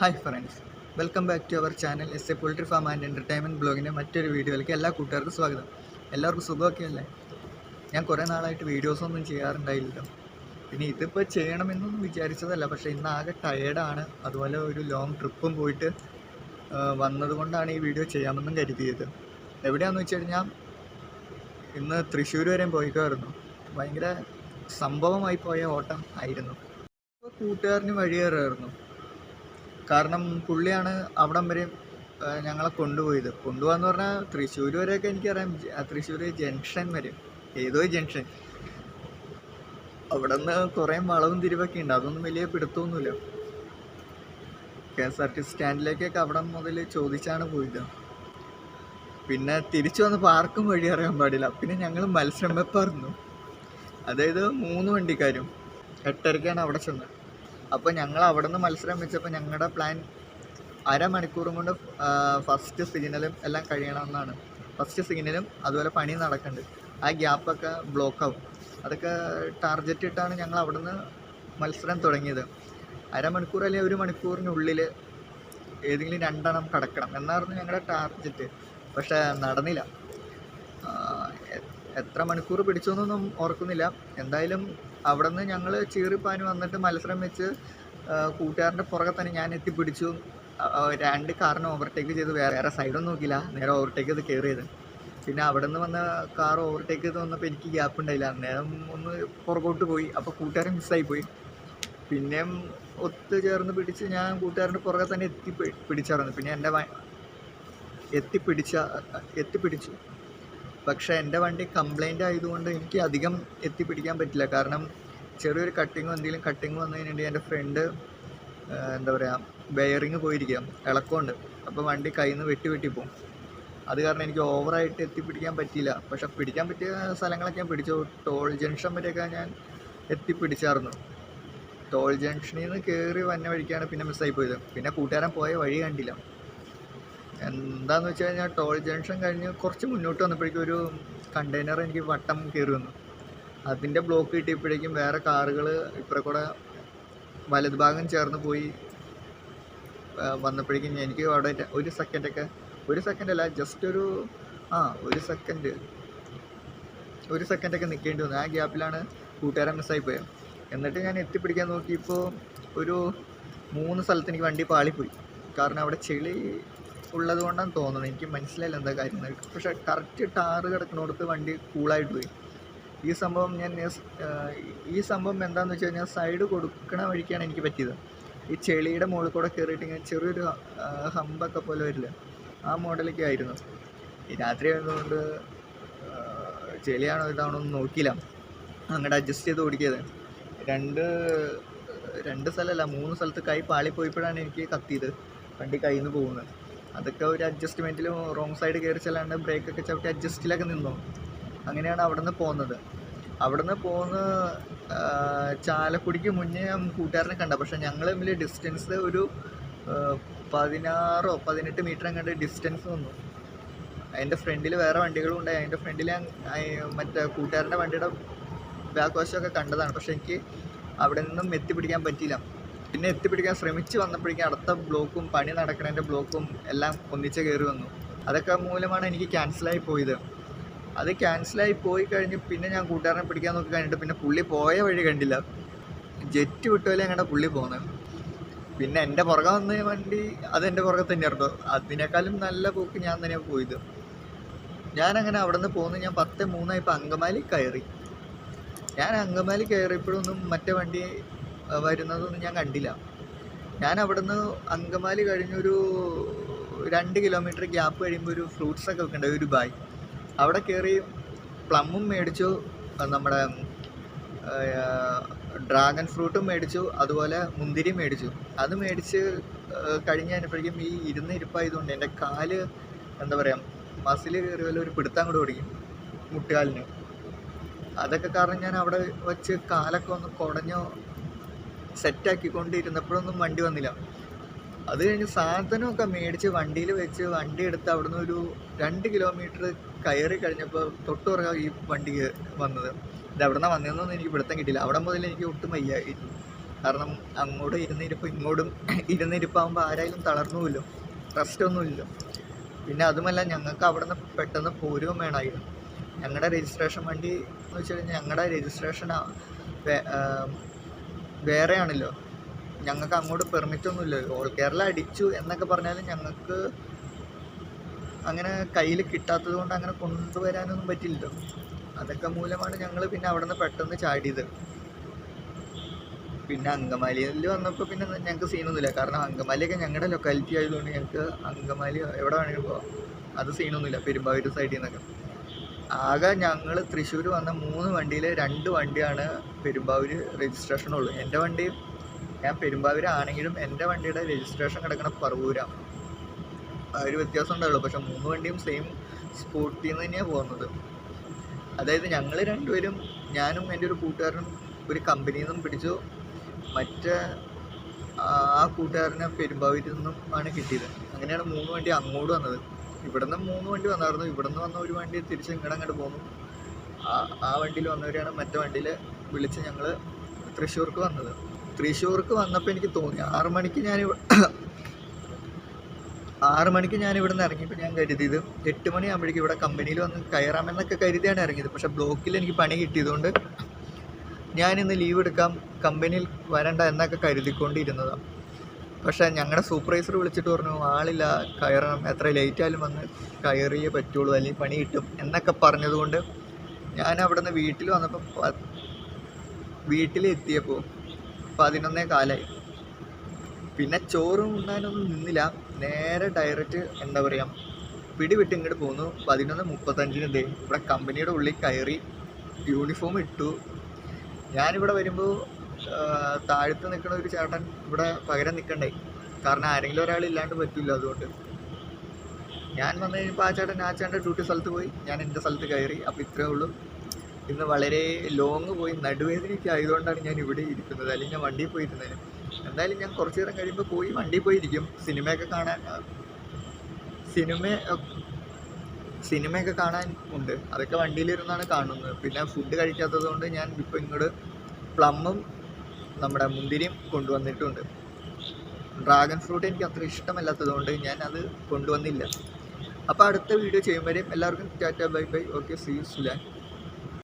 Hi friends welcome back to our channel S A poultry farm and entertainment ബ്ലോഗിന്റെ മറ്റൊരു വീഡിയോയിലേക്ക് എല്ലാ കൂട്ടുകാർക്കും സ്വാഗതം. എല്ലാവർക്കും സുഖമൊക്കെ അല്ലേ? ഞാൻ കുറേ നാളായിട്ട് വീഡിയോസൊന്നും ചെയ്യാറുണ്ടായില്ലല്ലോ. പിന്നെ ഇതിപ്പോൾ ചെയ്യണമെന്നൊന്നും വിചാരിച്ചതല്ല പക്ഷേ ഇന്ന് ആകെ ടയേർഡാണ് അതുപോലെ ഒരു ലോങ് ട്രിപ്പും പോയിട്ട് വന്നതുകൊണ്ടാണ് ഈ വീഡിയോ ചെയ്യാമെന്നും കരുതിയത്. എവിടെയാണെന്ന് വെച്ച് ഞാൻ ഇന്ന് തൃശ്ശൂർ വരെയും പോയിക്കായിരുന്നു. ഭയങ്കര സംഭവമായി പോയ ഓട്ടം ആയിരുന്നു. കൂട്ടുകാരന് വഴിയേറായിരുന്നു. കാരണം പുള്ളിയാണ് അവിടം വരെ ഞങ്ങളെ കൊണ്ടുപോയത്. കൊണ്ടുപോകാന്ന് പറഞ്ഞാൽ തൃശ്ശൂർ വരെയൊക്കെ എനിക്കറിയാം. തൃശ്ശൂർ ജംഗ്ഷൻ വരെ ഏതോ ജംഗ്ഷൻ. അവിടെ നിന്ന് കുറേ വളവും തിരിവൊക്കെ ഉണ്ട്. അതൊന്നും വലിയ പിടുത്തമൊന്നുമില്ല. കെ എസ് ആർ ടി സ്റ്റാൻഡിലേക്കൊക്കെ അവിടെ മുതൽ ചോദിച്ചാണ് പോയത്. പിന്നെ തിരിച്ചു വന്ന് പാർക്കും വഴി അറിയാൻ പാടില്ല. പിന്നെ ഞങ്ങൾ മത്സരം വെപ്പായിരുന്നു അതായത് മൂന്ന് വണ്ടിക്കാരും എട്ടരയ്ക്കാണ് അവിടെ ചെന്നത്. അപ്പോൾ ഞങ്ങൾ അവിടെ നിന്ന് മത്സരം വെച്ചപ്പോൾ ഞങ്ങളുടെ പ്ലാൻ അരമണിക്കൂറും കൊണ്ട് ഫസ്റ്റ് സിഗ്നലും എല്ലാം കഴിയണമെന്നാണ്. ഫസ്റ്റ് സിഗ്നലും അതുപോലെ പണി നടക്കുന്നുണ്ട് ആ ഗ്യാപ്പൊക്കെ ബ്ലോക്ക് ആവും. അതൊക്കെ ടാർജറ്റ് ഇട്ടാണ് ഞങ്ങൾ അവിടെ നിന്ന് മത്സരം തുടങ്ങിയത്. അരമണിക്കൂർ അല്ലെങ്കിൽ ഒരു മണിക്കൂറിനുള്ളിൽ ഏതെങ്കിലും രണ്ടെണ്ണം കടക്കണം എന്നായിരുന്നു ഞങ്ങളുടെ ടാർജറ്റ് പക്ഷേ നടന്നില്ല. എത്ര മണിക്കൂർ പിടിച്ചു എന്നൊന്നും ഓർക്കുന്നില്ല. എന്തായാലും അവിടെ നിന്ന് ഞങ്ങൾ ചീറിപ്പാൻ വന്നിട്ട് മത്സരം വെച്ച് കൂട്ടുകാരന്റെ പുറകെ തന്നെ ഞാൻ എത്തിപ്പിടിച്ചു. രണ്ട് കാറിനെ ഓവർടേക്ക് ചെയ്ത് വേറെ വേറെ സൈഡൊന്നും നോക്കിയില്ല. നേരെ ഓവർടേക്ക് ചെയ്ത് കയറിയത് പിന്നെ അവിടെ നിന്ന് വന്ന കാർ ഓവർടേക്ക് ചെയ്ത് വന്നപ്പോൾ എനിക്ക് ഗ്യാപ്പ് ഉണ്ടായില്ല. അന്നേരം ഒന്ന് പുറകോട്ട് പോയി. അപ്പോൾ കൂട്ടുകാരൻ മിസ്സായി പോയി. പിന്നെയും ഒത്തു ചേർന്ന് പിടിച്ച് ഞാൻ കൂട്ടുകാരന്റെ പുറകെ തന്നെ എത്തി പിടിച്ചായിരുന്നു പിന്നെ എന്റെ എത്തിപ്പിടിച്ച എത്തിപ്പിടിച്ചു. പക്ഷേ എന്റെ വണ്ടി കംപ്ലൈന്റ് ആയതുകൊണ്ട് എനിക്ക് അധികം എത്തിപ്പിടിക്കാൻ പറ്റില്ല. കാരണം ചെറിയൊരു കട്ടിങ്ങോ എന്തെങ്കിലും കട്ടിങ് വന്നു കഴിഞ്ഞിട്ടുണ്ടെങ്കിൽ എന്റെ ഫ്രണ്ട് എന്താ പറയുക ബെയറിങ് പോയിരിക്കാം ഇളക്കമുണ്ട്. അപ്പോൾ വണ്ടി കയ്യിൽ നിന്ന് വെട്ടി വെട്ടി പോകും അത് കാരണം എനിക്ക് ഓവറായിട്ട് എത്തിപ്പിടിക്കാൻ പറ്റിയില്ല. പക്ഷെ പിടിക്കാൻ പറ്റിയ സ്ഥലങ്ങളൊക്കെ ഞാൻ പിടിച്ചു. ടോൾ ജംഗ്ഷൻ വരെയൊക്കെ ഞാൻ എത്തിപ്പിടിച്ചായിരുന്നു. ടോൾ ജംഗ്ഷനിൽ നിന്ന് കയറി വന്ന വഴിക്കാണ് പിന്നെ മിസ്സായി പോയത്. പിന്നെ കൂട്ടുകാരൻ പോയ വഴി കണ്ടില്ല. എന്താന്ന് വെച്ച് കഴിഞ്ഞാൽ ടോൾ ജംഗ്ഷൻ കഴിഞ്ഞ് കുറച്ച് മുന്നോട്ട് വന്നപ്പോഴേക്കും ഒരു കണ്ടെയ്നർ എനിക്ക് വട്ടം കയറി വന്നു. അതിന്റെ ബ്ലോക്ക് കിട്ടിയപ്പോഴേക്കും വേറെ കാറുകൾ ഇപ്പുറം കൂടെ വലത് ഭാഗം ചേർന്ന് പോയി. വന്നപ്പോഴേക്കും എനിക്ക് അവിടെ ഒരു സെക്കൻഡൊക്കെ ഒരു സെക്കൻഡ് അല്ല ജസ്റ്റ് ഒരു ആ ഒരു സെക്കൻഡ് ഒരു സെക്കൻഡൊക്കെ നിൽക്കേണ്ടി വന്നു. ആ ഗ്യാപ്പിലാണ് കൂട്ടുകാരൻ മിസ്സായി പോയത് എന്നിട്ട് ഞാൻ എത്തിപ്പിടിക്കാൻ നോക്കിയപ്പോൾ ഒരു മൂന്ന് സ്ഥലത്ത് എനിക്ക് വണ്ടി പാളിപ്പോയി. കാരണം അവിടെ ചെളി ഉള്ളത് കൊണ്ടാണ് തോന്നുന്നത് എനിക്ക് മനസ്സിലായില്ല എന്താ കാര്യം. പക്ഷേ കറക്റ്റ് ടാറ് കിടക്കുന്നിടത്ത് വണ്ടി കൂളായിട്ട് പോയി ഈ സംഭവം ഞാൻ ഈ സംഭവം എന്താണെന്ന് വെച്ച് കഴിഞ്ഞാൽ സൈഡ് കൊടുക്കണ വഴിക്കാണ് എനിക്ക് പറ്റിയത്. ഈ ചെളിയുടെ മുകളിൽ കൂടെ കയറിയിട്ട് ഇങ്ങനെ ചെറിയൊരു ഹമ്പൊക്കെ പോലെ വരില്ല? ആ മോഡലൊക്കെ ആയിരുന്നു. ഈ രാത്രി ആയതുകൊണ്ട് ചെളിയാണോ ഇതാണോ എന്ന് നോക്കിയില്ല. അങ്ങോട്ട് അഡ്ജസ്റ്റ് ചെയ്ത് ഓടിക്കിയത്. രണ്ട് രണ്ട് സ്ഥലമല്ല മൂന്ന് സ്ഥലത്ത് കൈ പാളിപ്പോയപ്പോഴാണ് എനിക്ക് കത്തിയത്. വണ്ടി കയ്യിൽ നിന്ന് പോകുന്നത്. അതൊക്കെ ഒരു അഡ്ജസ്റ്റ്മെന്റിൽ റോങ് സൈഡ് കയറി ചെല്ലാണ്ട് ബ്രേക്കൊക്കെ ചവിട്ടി അഡ്ജസ്റ്റിലൊക്കെ നിന്നു. അങ്ങനെയാണ് അവിടെ നിന്ന് പോകുന്നത് അവിടെ നിന്ന് പോകുന്ന ചാലക്കുടിക്ക് മുന്നേ കൂട്ടുകാരനെ കണ്ട. പക്ഷെ ഞങ്ങൾ തമ്മിൽ ഡിസ്റ്റൻസ് ഒരു പതിനാറോ പതിനെട്ട് മീറ്റർ അങ്ങോട്ട് ഡിസ്റ്റൻസ് വന്നു അതിന്റെ ഫ്രണ്ടിൽ വേറെ വണ്ടികളും ഉണ്ടായി. അതിന്റെ ഫ്രണ്ടിൽ ഞാൻ മറ്റേ കൂട്ടുകാരന്റെ വണ്ടിയുടെ ബാക്ക് വശമൊക്കെ കണ്ടതാണ്. പക്ഷെ എനിക്ക് അവിടെ നിന്നും എത്തിപ്പിടിക്കാൻ പറ്റിയില്ല. പിന്നെ എത്തിപ്പിടിക്കാൻ ശ്രമിച്ച് വന്നപ്പോഴേക്കും അടുത്ത ബ്ലോക്കും പണി നടക്കുന്നതിന്റെ ബ്ലോക്കും എല്ലാം ഒന്നിച്ച് കയറി വന്നു. അതൊക്കെ മൂലമാണ് എനിക്ക് ക്യാൻസലായി പോയത്. അത് ക്യാൻസലായി പോയി കഴിഞ്ഞ് പിന്നെ ഞാൻ കൂട്ടുകാരനെ പിടിക്കാൻ നോക്കി കഴിഞ്ഞിട്ട് പിന്നെ പുള്ളി പോയ വഴി കണ്ടില്ല. ജെറ്റ് വിട്ടുപോലെ ഞങ്ങളുടെ പുള്ളി പോകുന്നത് പിന്നെ എന്റെ പുറകെ വന്ന വണ്ടി അത് എന്റെ പുറകെ തന്നെയായിരുന്നു. അതിനേക്കാളും നല്ല പോക്ക് ഞാൻ തന്നെയാണ് പോയത്. ഞാനങ്ങനെ അവിടെ നിന്ന് പോകുന്നു ഞാൻ പത്ത് മൂന്നായപ്പോൾ അങ്കമാലി കയറി. ഞാൻ അങ്കമാലി കയറിയപ്പോഴൊന്നും മറ്റേ വണ്ടി വരുന്നതൊന്നും ഞാൻ കണ്ടില്ല. ഞാൻ അവിടുന്ന് അങ്കമാലി കഴിഞ്ഞൊരു രണ്ട് കിലോമീറ്റർ ഗ്യാപ്പ് കഴിയുമ്പോൾ ഒരു ഫ്രൂട്ട്സ് ഒക്കെ വെക്കണ്ട ഒരു ബായ് അവിടെ കയറി പ്ലമ്മും മേടിച്ചു നമ്മുടെ ഡ്രാഗൺ ഫ്രൂട്ടും മേടിച്ചു അതുപോലെ മുന്തിരി മേടിച്ചു. അത് മേടിച്ച് കഴിഞ്ഞ് കഴിഞ്ഞപ്പോഴേക്കും ഈ ഇരുന്ന് ഇരിപ്പായതുകൊണ്ട് എന്റെ കാൽ എന്താ പറയുക മസിൽ കയറി വല്ല ഒരു പിടുത്തം കൂടെ ഓടിക്കും മുട്ടുകാലിന്. അതൊക്കെ കാരണം ഞാൻ അവിടെ വെച്ച് കാലൊക്കെ ഒന്ന് കുടഞ്ഞോ സെറ്റാക്കിക്കൊണ്ടിരുന്നപ്പോഴൊന്നും വണ്ടി വന്നില്ല. അത് കഴിഞ്ഞ് സാധനമൊക്കെ മേടിച്ച് വണ്ടിയിൽ വെച്ച് വണ്ടി എടുത്ത് അവിടുന്ന് ഒരു രണ്ട് കിലോമീറ്റർ കയറി കഴിഞ്ഞപ്പോൾ തൊട്ടുപുറകെ ഈ വണ്ടി വന്നത്. ഇത് എവിടെ നിന്നാണ് വന്നതെന്നൊന്നും എനിക്ക് പിടുത്തം കിട്ടിയില്ല. അവിടെ മുതൽ എനിക്ക് ഒട്ടും വയ്യായിരുന്നു കാരണം അങ്ങോട്ടും ഇരുന്നിരിപ്പ് ഇങ്ങോട്ടും ഇരുന്നിരിപ്പാകുമ്പോൾ ആരായാലും തളർന്നുമില്ലോ റെസ്റ്റ് ഒന്നുമില്ല. പിന്നെ അതുമല്ല ഞങ്ങൾക്ക് അവിടെ നിന്ന് പെട്ടെന്ന് പോരുകയും വേണമായിരുന്നു. ഞങ്ങളുടെ രജിസ്ട്രേഷൻ വണ്ടി എന്ന് വെച്ച് കഴിഞ്ഞാൽ ഞങ്ങളുടെ രജിസ്ട്രേഷൻ വേറെയാണല്ലോ. ഞങ്ങൾക്ക് അങ്ങോട്ട് പെർമിറ്റ് ഒന്നുമില്ലല്ലോ ഓൾ കേരള അടിച്ചു എന്നൊക്കെ പറഞ്ഞാലും ഞങ്ങൾക്ക് അങ്ങനെ കയ്യിൽ കിട്ടാത്തത് കൊണ്ട് അങ്ങനെ കൊണ്ടുവരാനൊന്നും പറ്റില്ലല്ലോ. അതൊക്കെ മൂലമാണ് ഞങ്ങൾ പിന്നെ അവിടെ നിന്ന് പെട്ടെന്ന് ചാടിയത്. പിന്നെ അങ്കമാലിയിൽ വന്നപ്പോൾ പിന്നെ ഞങ്ങൾക്ക് സീനൊന്നുമില്ല കാരണം അങ്കമാലിയൊക്കെ ഞങ്ങളുടെ ലൊക്കാലിറ്റി ആയതുകൊണ്ട് ഞങ്ങൾക്ക് അങ്കമാലി എവിടെ വേണമെങ്കിലും പോവാം. അത് സീനൊന്നുമില്ല പെരുമ്പാവൂർ സൈഡിൽ നിന്നൊക്കെ ആകെ ഞങ്ങൾ തൃശ്ശൂർ വന്ന മൂന്ന് വണ്ടിയിൽ രണ്ട് വണ്ടിയാണ് പെരുമ്പാവൂർ രജിസ്ട്രേഷൻ ഉള്ളൂ എന്റെ വണ്ടി ഞാൻ പെരുമ്പാവൂരാണെങ്കിലും എന്റെ വണ്ടിയുടെ രജിസ്ട്രേഷൻ കിടക്കുന്ന പറവൂരാണ് ആ ഒരു വ്യത്യാസം ഉണ്ടാവുള്ളൂ. പക്ഷെ മൂന്ന് വണ്ടിയും സെയിം സ്പോട്ടിൽ നിന്ന് തന്നെയാണ് പോകുന്നത്. അതായത് ഞങ്ങൾ രണ്ടുപേരും ഞാനും എന്റെ ഒരു കൂട്ടുകാരനും ഒരു കമ്പനിയിൽ നിന്നും പിടിച്ചു. മറ്റേ ആ കൂട്ടുകാരനെ പെരുമ്പാവൂരിൽ നിന്നും ആണ് കിട്ടിയത്. അങ്ങനെയാണ് മൂന്ന് വണ്ടി അങ്ങോട്ട് വന്നത്. ഇവിടുന്ന് മൂന്ന് വണ്ടി വന്നായിരുന്നു. ഇവിടുന്ന് വന്ന ഒരു വണ്ടി തിരിച്ച് ഇങ്ങോട്ട് അങ്ങോട്ട് പോന്നു. ആ ആ വണ്ടിയിൽ വന്നവരെയാണ് മറ്റേ വണ്ടിയിൽ വിളിച്ച് ഞങ്ങൾ തൃശ്ശൂർക്ക് വന്നത്. തൃശ്ശൂർക്ക് വന്നപ്പോൾ എനിക്ക് തോന്നി. ആറ് മണിക്ക് ഞാൻ ആറ് മണിക്ക് ഞാൻ ഇവിടെ നിന്ന് ഇറങ്ങിയപ്പോൾ ഞാൻ കരുതിയത് എട്ട് മണിയാകുമ്പോഴേക്കും ഇവിടെ കമ്പനിയിൽ വന്ന് കയറാമെന്നൊക്കെ കരുതിയാണ് ഇറങ്ങിയത്. പക്ഷേ ബ്ലോക്കിൽ എനിക്ക് പണി കിട്ടിയതുകൊണ്ട് ഞാൻ ഇന്ന് ലീവ് എടുക്കാം കമ്പനിയിൽ വരണ്ട എന്നൊക്കെ കരുതിക്കൊണ്ടിരുന്നതാണ് പക്ഷേ ഞങ്ങളുടെ സൂപ്പർവൈസർ വിളിച്ചിട്ട് പറഞ്ഞു ആളില്ല കയറണം. എത്ര ലേറ്റ് ആയാലും വന്ന് കയറിയേ പറ്റുള്ളൂ. അല്ലെങ്കിൽ പണി കിട്ടും. എന്നൊക്കെ പറഞ്ഞതുകൊണ്ട് ഞാൻ അവിടെ നിന്ന് വീട്ടിൽ വന്നപ്പോൾ വീട്ടിലെത്തിയപ്പോൾ പതിനൊന്നേ കാലായി. പിന്നെ ചോറും ഉണ്ടാനൊന്നും നിന്നില്ല. നേരെ ഡയറക്റ്റ് എന്താ പറയുക പിടിവിട്ട് ഇങ്ങോട്ട് പോന്നു. പതിനൊന്ന് മുപ്പത്തഞ്ചിന് ദേ ഇവിടെ കമ്പനിയുടെ ഉള്ളിൽ കയറി യൂണിഫോം ഇട്ടു. ഞാനിവിടെ വരുമ്പോൾ താഴത്ത് നിൽക്കുന്ന ഒരു ചേട്ടൻ ഇവിടെ പകരം നിൽക്കണ്ടേ കാരണം ആരെങ്കിലും ഒരാൾ ഇല്ലാണ്ട് പറ്റില്ല അതുകൊണ്ട്. ഞാൻ വന്നു കഴിഞ്ഞപ്പോൾ ആ ചേട്ടൻ ആ ചേട്ടന്റെ ഡ്യൂട്ടി സ്ഥലത്ത് പോയി. ഞാൻ എന്റെ സ്ഥലത്ത് കയറി. അപ്പോൾ ഇത്രയേ ഉള്ളൂ. ഇന്ന് വളരെ ലോങ് പോയി. നടുവേദനയൊക്കെ ആയതുകൊണ്ടാണ് ഞാൻ ഇവിടെ ഇരിക്കുന്നത്. അല്ലെങ്കിൽ ഞാൻ വണ്ടിയിൽ പോയിരുന്നതിന് എന്തായാലും ഞാൻ കുറച്ച് നേരം കഴിയുമ്പോൾ പോയി വണ്ടിയിൽ പോയിരിക്കും. സിനിമയൊക്കെ കാണാൻ സിനിമ സിനിമയൊക്കെ കാണാൻ ഉണ്ട്. അതൊക്കെ വണ്ടിയിലിരുന്നാണ് കാണുന്നത്. പിന്നെ ഫുഡ് കഴിക്കാത്തത് കൊണ്ട് ഞാൻ ഇപ്പോൾ ഇങ്ങോട്ട് പ്ലമ്മും നമ്മുടെ മുന്തിരിയും കൊണ്ടുവന്നിട്ടുണ്ട്. ഡ്രാഗൺ ഫ്രൂട്ട് എനിക്ക് അത്ര ഇഷ്ടമല്ലാത്തത് കൊണ്ട് ഞാൻ അത് കൊണ്ടുവന്നില്ല. അപ്പോൾ അടുത്ത വീഡിയോ ചെയ്യുമ്പോഴേ എല്ലാവർക്കും Tata bye bye. Okay see സുലാൻ